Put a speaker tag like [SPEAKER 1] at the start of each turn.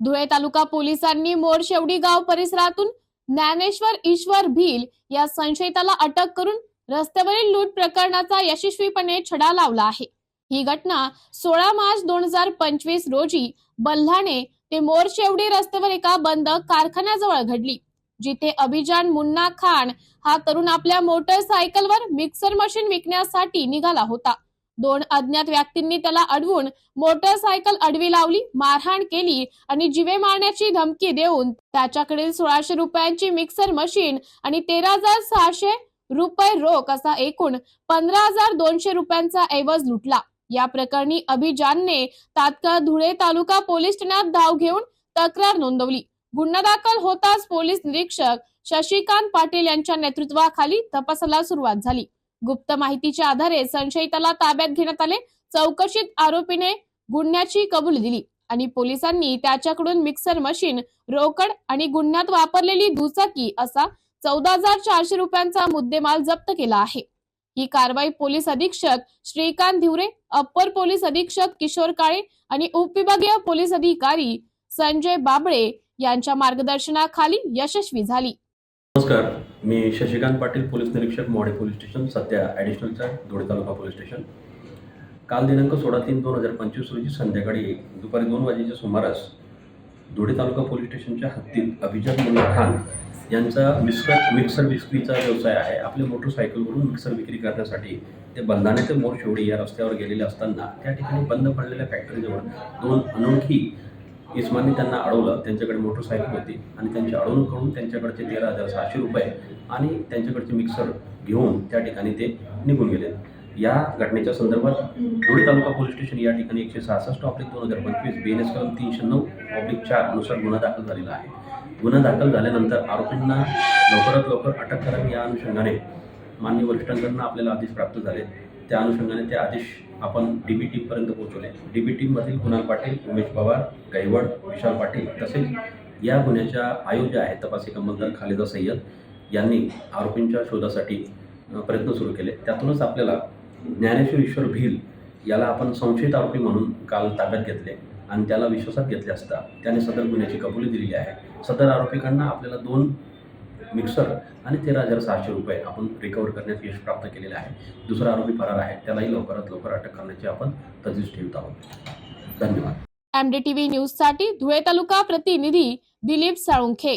[SPEAKER 1] धुळे तालुका पोलिसांनी मोरशेवडी गाव परिसरातून ज्ञानेश्वर ईश्वर भील या संशयिताला अटक करून रस्त्यावरील लूट प्रकरणाचा यशस्वीपणे छडा लावला आहे. ही घटना सोळा मार्च दोन हजार पंचवीस रोजी बल्हाणे ते मोरशेवडी रस्त्यावर एका बंद कारखान्याजवळ घडली जिथे अभिजान मुन्ना खान हा तरुण आपल्या मोटरसायकलवर मिक्सर मशीन विकण्यासाठी निघाला होता. दोन अज्ञात व्यक्तींनी त्याला अडवून मोटरसायकल अडवी लावली मारहाण केली आणि जीवे मारण्याची धमकी देऊन त्याच्याकडील सोळाशे रुपयांची मिक्सर मशीन आणि तेरा हजार सहाशे रुपये रोख असा एकूण पंधरा हजार दोनशे रुपयांचा ऐवज लुटला. या प्रकरणी अभिजानने तात्काळ धुळे तालुका पोलीस ठाण्यात धाव घेऊन तक्रार नोंदवली. गुन्हा दाखल होताच पोलीस निरीक्षक शशिकांत पाटील यांच्या नेतृत्वाखाली तपासाला सुरुवात झाली. गुप्त माहितीच्या आधारे संशयिताला ताब्यात घेण्यात आले. चौकशीत आरोपीने गुन्ह्याची कबुली दिली आणि पोलिसांनी त्याच्याकडून मिक्सर मशीन रोकड आणि गुन्ह्यात वापरलेली दुचाकी असा चौदा हजार चारशे रुपयांचा मुद्देमाल जप्त केला आहे. ही कारवाई पोलीस अधीक्षक श्रीकांत धिवरे अप्पर पोलीस अधीक्षक किशोर काळे आणि उपविभागीय पोलीस अधिकारी संजय बाबळे यांच्या मार्गदर्शनाखाली यशस्वी झाली.
[SPEAKER 2] नमस्कार. मी शशिकांत पाटील पोलीस निरीक्षक मोडे पोलीस स्टेशन सध्या ॲडिशनलचा धुळे तालुका पोलीस स्टेशन. काल दिनांक सोळा तीन दोन हजार पंचवीस रोजी संध्याकाळी दुपारी दोन वाजेच्या सुमारास धुळे तालुका पोलीस स्टेशनच्या हद्दीत अभिजात मुल्ला खान यांचा मिक्सर मिक्सर विक्रीचा व्यवसाय आहे. आपल्या मोटरसायकलवरून मिक्सर विक्री करण्यासाठी ते बंधाणे ते मोर शेवडी या रस्त्यावर गेलेले असताना त्या ठिकाणी बंद पडलेल्या फॅक्टरीजवळ दोन अनोळखी इसमाने त्यांना अडवलं त्यांच्याकडे मोटरसायकल होती आणि त्यांची अडवणूक करून त्यांच्याकडचे तेरा हजार सहाशे रुपये आणि त्यांच्याकडचे मिक्सर घेऊन त्या ठिकाणी ते निघून गेले. या घटनेच्या संदर्भात धुळे तालुका पोलीस स्टेशन या ठिकाणी एकशे सहासष्ट ऑब्लिक दोन हजार पंचवीस बी एन एस कलम तीनशे नऊ ऑब्लिक चारनुसार गुन्हा दाखल झालेला आहे. गुन्हा दाखल झाल्यानंतर आरोपींना लवकरात लवकर अटक करावी या अनुषंगाने मान्य वरिष्ठांकडून आपल्याला आदेश प्राप्त झाले. त्या अनुषंगाने ते आदेश आपण डी बी टीमपर्यंत पोहोचवले. डी बी टीममधील कुणाल पाटील उमेश पवार गायवड विशाल पाटील तसेच या गुन्ह्याच्या आयोज्य आहेत तपासी अंमलदार खालिदा सय्यद यांनी आरोपींच्या शोधासाठी प्रयत्न सुरू केले. त्यातूनच आपल्याला ज्ञानेश्वर ईश्वर भील याला आपण संशयित आरोपी म्हणून काल ताब्यात घेतले आणि त्याला विश्वासात घेतले असता त्याने सदर गुन्ह्याची कबुली दिलेली आहे. सदर आरोपीकडनं आपल्याला दोन मिक्सर आणि तेरा हजार सहाशे रुपये आपण रिकवर करण्यात यश प्राप्त केलेले आहे. दुसरा आरोपी फरार आहे. त्यालाही लवकरात लवकर अटक करण्याची आपण तजवीज ठेवत आहोत. धन्यवाद.
[SPEAKER 1] एमडीटीव्ही न्यूजसाठी धुळे तालुका प्रतिनिधी दिलीप साळुंखे.